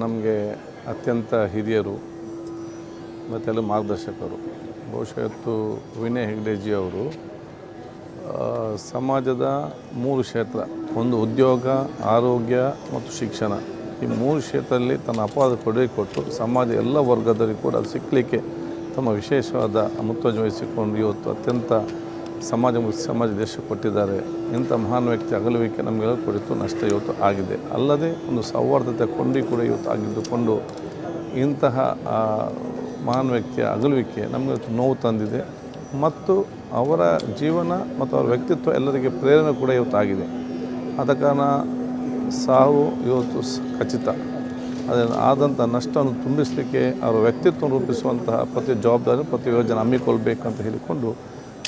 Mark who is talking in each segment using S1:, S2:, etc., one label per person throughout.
S1: ನಮಗೆ ಅತ್ಯಂತ ಹಿರಿಯರು ಮತ್ತೆಲ್ಲ ಮಾರ್ಗದರ್ಶಕರು. ಬಹುಶಃ ಇವತ್ತು ವಿನಯ್ ಹೆಗ್ಡೆಜಿ ಅವರು ಆ, ಸಮಾಜದ ಮೂರು ಕ್ಷೇತ್ರ ಒಂದು ಉದ್ಯೋಗ ಆರೋಗ್ಯ ಮತ್ತು ಶಿಕ್ಷಣ. ಈ ಮೂರು ಕ್ಷೇತ್ರದಲ್ಲಿ ತನ್ನ ಅಪಾರ ಕೊಡುಗೆ ಕೊಟ್ಟು ಸಮಾಜ ಎಲ್ಲ ವರ್ಗದಲ್ಲಿ ಕೂಡ ಅದು ಸಿಕ್ಕಲಿಕ್ಕೆ ತಮ್ಮ ವಿಶೇಷವಾದ ಮುತುವರ್ಜಿ ವಹಿಸಿಕೊಂಡು ಇವತ್ತು ಅತ್ಯಂತ ಸಮಾಜ ಸಮಾಜ ದೇಶಕ್ಕೆ ಕೊಟ್ಟಿದ್ದಾರೆ. ಇಂಥ ಮಹಾನ್ ವ್ಯಕ್ತಿ ಅಗಲುವಿಕೆ ನಮಗೆಲ್ಲ ಕುರಿತು ನಷ್ಟ ಇವತ್ತು ಆಗಿದೆ. ಅಲ್ಲದೆ ಒಂದು ಸೌಹಾರ್ದತೆ ಕೊಂಡಿ ಕೂಡ ಇವತ್ತು ಆಗಿದ್ದುಕೊಂಡು ಇಂತಹ ಮಹಾನ್ ವ್ಯಕ್ತಿಯ ಅಗಲುವಿಕೆ ನಮಗೆ ನೋವು ತಂದಿದೆ. ಮತ್ತು ಅವರ ಜೀವನ ಮತ್ತು ಅವರ ವ್ಯಕ್ತಿತ್ವ ಎಲ್ಲರಿಗೆ ಪ್ರೇರಣೆ ಕೂಡ ಇವತ್ತು ಆಗಿದೆ. ಆದ ಕಾರಣ ಸಾವು ಇವತ್ತು ಖಚಿತ. ಅದನ್ನು ಆದಂಥ ನಷ್ಟವನ್ನು ತುಂಬಿಸಲಿಕ್ಕೆ ಅವರ ವ್ಯಕ್ತಿತ್ವ ರೂಪಿಸುವಂತಹ ಪ್ರತಿ ಜವಾಬ್ದಾರಿ ಪ್ರತಿ ಯೋಜನೆ ಹಮ್ಮಿಕೊಳ್ಬೇಕಂತ ಹೇಳಿಕೊಂಡು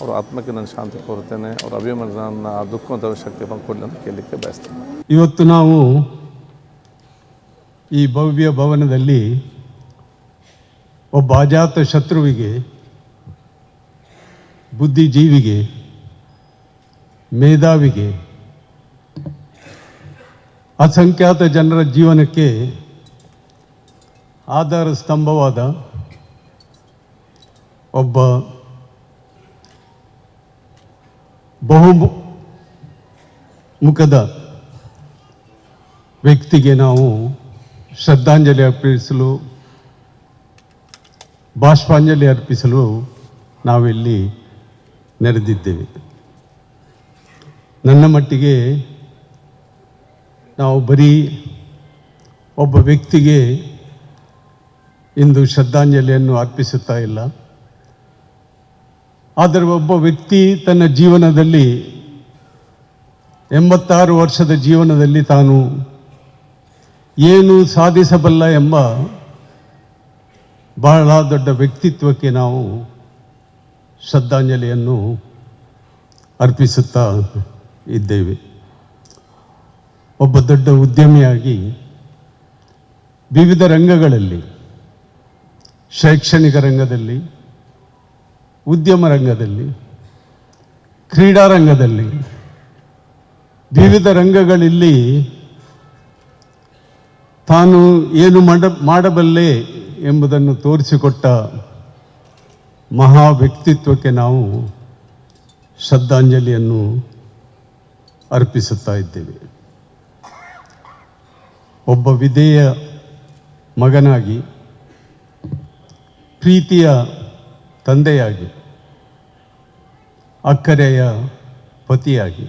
S1: ಅವರ ಆತ್ಮಕ್ಕೆ ನಾನು ಶಾಂತಿ ಕೋರುತ್ತೇನೆ ಅವರ ಅಭಿಮಾನ ದುಃಖ ಅಂತ ಶಕ್ತಿ ಕೊಡಲಿ ಅಂತ ಕೇಳಲಿಕ್ಕೆ ಬಯಸ್ತೇನೆ.
S2: ಇವತ್ತು ನಾವು ಈ ಭವ್ಯ ಭವನದಲ್ಲಿ ಒಬ್ಬ ಅಜಾತ ಶತ್ರುವಿಗೆ, ಬುದ್ಧಿಜೀವಿಗೆ, ಮೇಧಾವಿಗೆ, ಅಸಂಖ್ಯಾತ ಜನರ ಜೀವನಕ್ಕೆ ಆಧಾರ ಸ್ತಂಭವಾದ ಒಬ್ಬ ಬಹು ಮುಖದ ವ್ಯಕ್ತಿಗೆ ನಾವು ಶ್ರದ್ಧಾಂಜಲಿ ಅರ್ಪಿಸಲು, ಬಾಷ್ಪಾಂಜಲಿ ಅರ್ಪಿಸಲು ನಾವಿಲ್ಲಿ ನೆರೆದಿದ್ದೇವೆ. ನನ್ನ ಮಟ್ಟಿಗೆ ನಾವು ಬರೀ ಒಬ್ಬ ವ್ಯಕ್ತಿಗೆ ಇಂದು ಶ್ರದ್ಧಾಂಜಲಿಯನ್ನು ಅರ್ಪಿಸುತ್ತಾ ಇಲ್ಲ. ಆದರೆ ಒಬ್ಬ ವ್ಯಕ್ತಿ ತನ್ನ ಜೀವನದಲ್ಲಿ ಎಂಬತ್ತಾರು ವರ್ಷದ ಜೀವನದಲ್ಲಿ ತಾನು ಏನು ಸಾಧಿಸಬಲ್ಲ ಎಂಬ ಬಹಳ ದೊಡ್ಡ ವ್ಯಕ್ತಿತ್ವಕ್ಕೆ ನಾವು ಶ್ರದ್ಧಾಂಜಲಿಯನ್ನು ಅರ್ಪಿಸುತ್ತಾ ಇದ್ದೇವೆ. ಒಬ್ಬ ದೊಡ್ಡ ಉದ್ಯಮಿಯಾಗಿ ವಿವಿಧ ರಂಗಗಳಲ್ಲಿ, ಶೈಕ್ಷಣಿಕ ರಂಗದಲ್ಲಿ ಉದ್ಯಮ ರಂಗದಲ್ಲಿ, ಕ್ರೀಡಾ ರಂಗದಲ್ಲಿ, ವಿವಿಧ ರಂಗಗಳಲ್ಲಿ ತಾನು ಏನು ಮಾಡ, ಮಾಡಬಲ್ಲೆ ಎಂಬುದನ್ನು ತೋರಿಸಿಕೊಟ್ಟ ಮಹಾ ವ್ಯಕ್ತಿತ್ವಕ್ಕೆ ನಾವು ಶ್ರದ್ಧಾಂಜಲಿಯನ್ನು ಅರ್ಪಿಸುತ್ತಾ ಇದ್ದೇವೆ. ಒಬ್ಬ ವಿಧೇಯ ಮಗನಾಗಿ, ಪ್ರೀತಿಯ ತಂದೆಯಾಗಿ, ಅಕ್ಕರೆಯ ಪತಿಯಾಗಿ,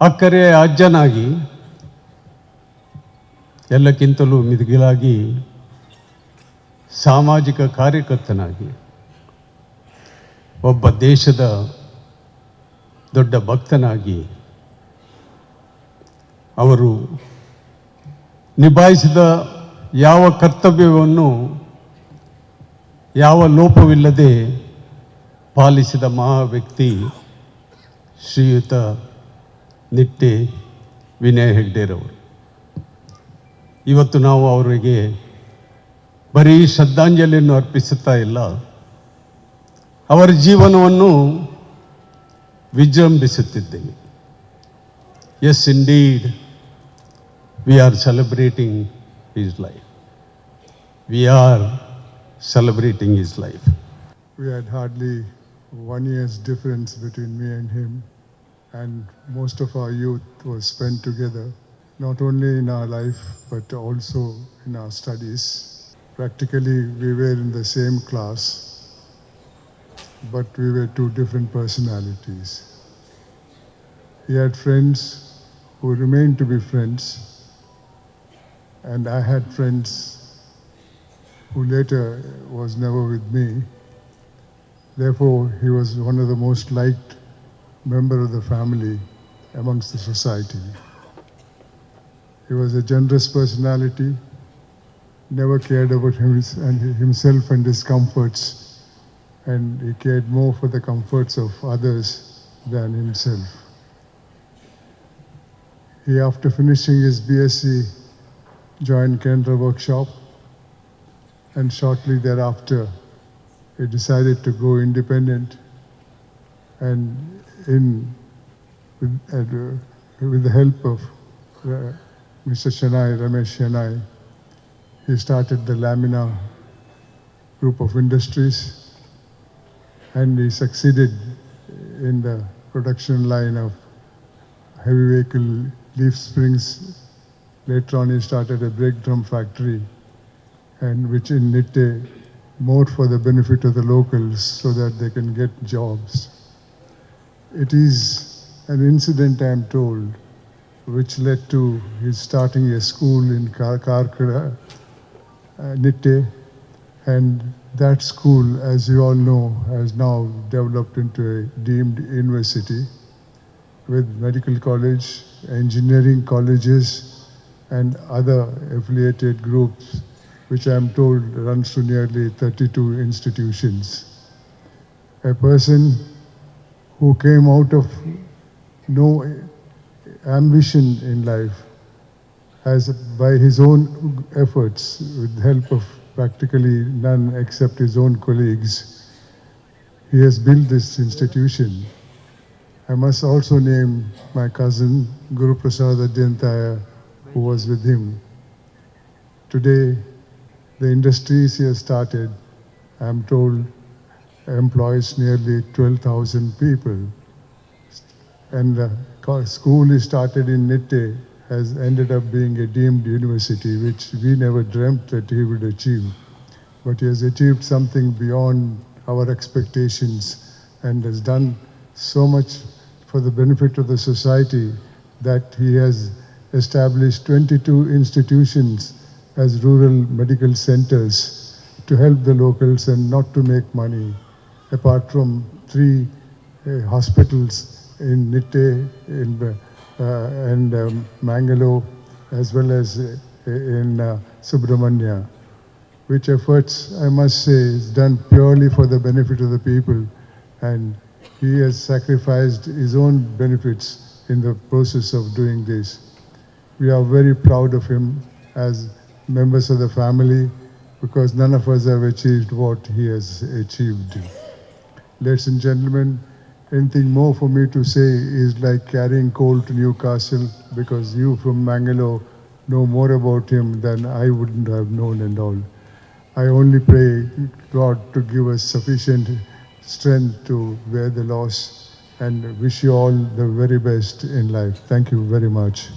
S2: ಅಕ್ಕರೆಯ ಅಜ್ಜನಾಗಿ ಎಲ್ಲಕ್ಕಿಂತಲೂ ಮಿದುಗಿಲಾಗಿ ಸಾಮಾಜಿಕ ಕಾರ್ಯಕರ್ತನಾಗಿ ಒಬ್ಬ ದೇಶದ ದೊಡ್ಡ ಭಕ್ತನಾಗಿ ಅವರು ನಿಭಾಯಿಸಿದ ಯಾವ ಕರ್ತವ್ಯವನ್ನು ಯಾವ ಲೋಪವಿಲ್ಲದೆ ಪಾಲಿಸಿದ ಮಹಾ ವ್ಯಕ್ತಿ ಶ್ರೀಯುತ ನಿಟ್ಟೆ ವಿನಯ ಹೆಗ್ಡೆರವರು. ಇವತ್ತು ನಾವು ಅವರಿಗೆ ಬರೀ ಶ್ರದ್ಧಾಂಜಲಿಯನ್ನು ಅರ್ಪಿಸುತ್ತಾ ಇಲ್ಲ, ಅವರ ಜೀವನವನ್ನು ವಿಜೃಂಭಿಸುತ್ತಿದ್ದೇವೆ. Yes indeed we are celebrating his life we are celebrating his life.
S3: We had hardly one year's difference between me and him, and most of our youth was spent together, not only in our life but also in our studies. Practically, we were in the same class, but we were two different personalities. He had friends who remained to be friends, and I had friends who later was never with me. Therefore, he was one of the most liked member of the family amongst the society. He was a generous personality, never cared about himself and his comforts, and he cared more for the comforts of others than himself. He, after finishing his BSc, joined Kendra Workshop and shortly thereafter he decided to go independent and in with, uh, with the help of uh, Mr. Chennai, Ramesh Chennai. He started the Lamina group of industries and he succeeded in the production line of heavy vehicle leaf springs. Later on, he started a brake drum factory and which in Nitte more for the benefit of the locals so that they can get jobs. It is an incident, I am told, which led to his starting a school in Kar- Karkara, uh, Nitte, and that school, as you all know, has now developed into a deemed university with medical college, engineering colleges, and other affiliated groups, which I am told runs to nearly 32 institutions. A person who came out of no ambition in life has, by his own efforts, with the help of practically none except his own colleagues, he has built this institution. I must also name my cousin Guru Prasad Adyantaya, who was with him. Today, the industries he has started, I am told, employs nearly 12,000 people. And the school he started in Nitte has ended up being a deemed university, which we never dreamt that he would achieve. But he has achieved something beyond our expectations and has done so much for the benefit of the society that he has established 22 institutions as rural medical centers to help the locals and not to make money, apart from three uh, hospitals in Nitte in, uh, and um, Mangalore, as well as uh, in uh, which efforts, I must say, is done purely for the benefit of the people. And he has sacrificed his own benefits in the process of doing this. We are very proud of him as members of the family because none of us have achieved what he has achieved. Ladies and gentlemen, anything more for me to say is like carrying coal to Newcastle because you from Mangalore know more about him than I wouldn't have known and all. I only pray God to give us sufficient strength to bear the loss and wish you all the very best in life. Thank you very much.